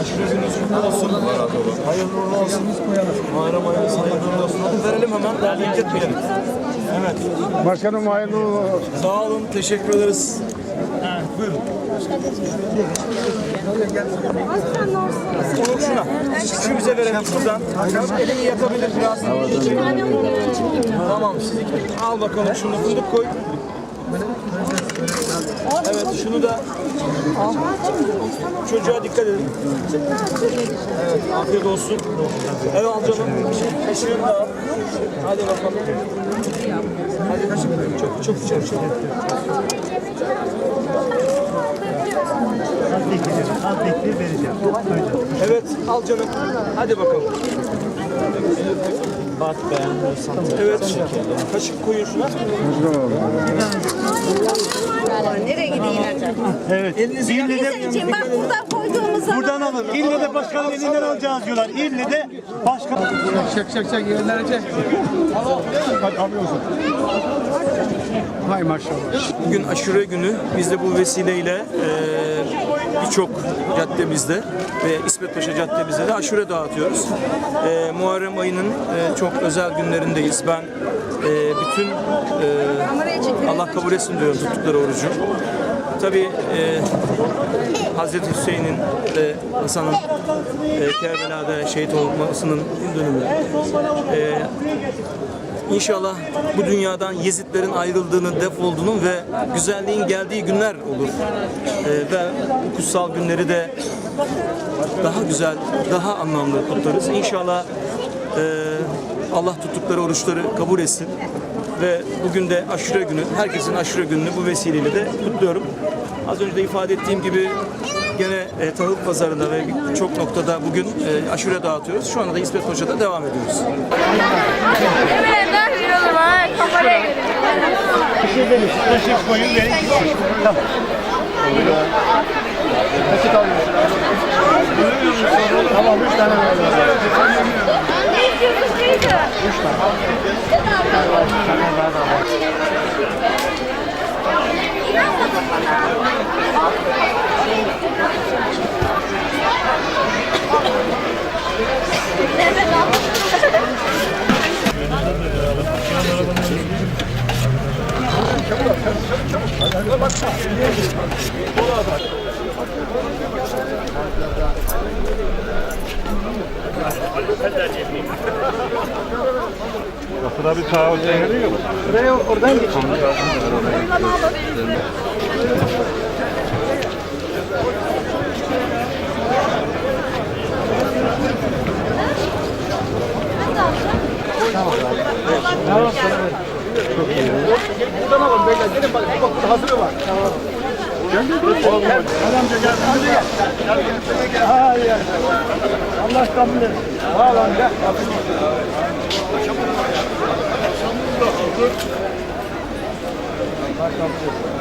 Aşure gününüz kutlu olsun. Hayırlı uğurlu olsun. Muharrem ayınız hayırlı uğurlu olsun. Hadi verelim hemen. Daha bekletmeyelim. Evet. Başkanım hayırlı uğurlu olsun. Sağ olun. Teşekkür ederiz. Buyurun. Onu şuna. Şu bize verelim şuradan. Elini yakabilir biraz. Tamam. Siz al bakalım şunu fındık koy. Evet şunu da. Çocuğa dikkat edin. Evet afiyet olsun. Evet al canım. Kaşığını da al. Hadi bakalım. Hadi kaşık. Çok çok çok çok. Evet al canım. Hadi bakalım. Bak beğenmiyorsan. Evet. Kaşık koyun şuna. Nereye gideyim acaba? Evet. Elinizi İlle de, Söyleyeceğim bak buradan koyduğumuz zaman. buradan alın. İlle de başkanın elinden alacağız diyorlar. İlle de başkan. Çek çek çek yerlere çek. Hadi alıyorsun. Hay maşallah. Bugün aşure günü. Biz de bu vesileyle e, birçok caddemizde ve İsmet Paşa caddemizde de aşure dağıtıyoruz. E, Muharrem ayının e, çok özel günlerindeyiz. Ben e, bütün e, Allah kabul etsin diyorum tuttukları orucu. Tabii e, Hazreti Hüseyin'in ve Hasan'ın e, Kerbela'da şehit olmasının dönümü. E, İnşallah bu dünyadan Yezidlerin ayrıldığını, defolduğunu ve güzelliğin geldiği günler olur. Ee, ve bu kutsal günleri de daha güzel, daha anlamlı kutlarız. İnşallah e, Allah tuttukları oruçları kabul etsin. Ve bugün de aşure günü, herkesin aşure gününü bu vesileyle de kutluyorum. Az önce de ifade ettiğim gibi gene e, tahıl pazarında ve birçok noktada bugün e, aşure dağıtıyoruz. Şu anda da İsmet Paşa'da devam ediyoruz. Evet, ha. Kameraya görüyorum. Taşık koyun verin. Tamam üç tane verelim. Ne istiyorsun teyze? Sıra bir taahhüt geliyor mu? Buraya oradan Buradan alın beyler. Gelin bak. Bak burada hazırı var. Tamam. Allah kabul gel. Allah kabul etsin.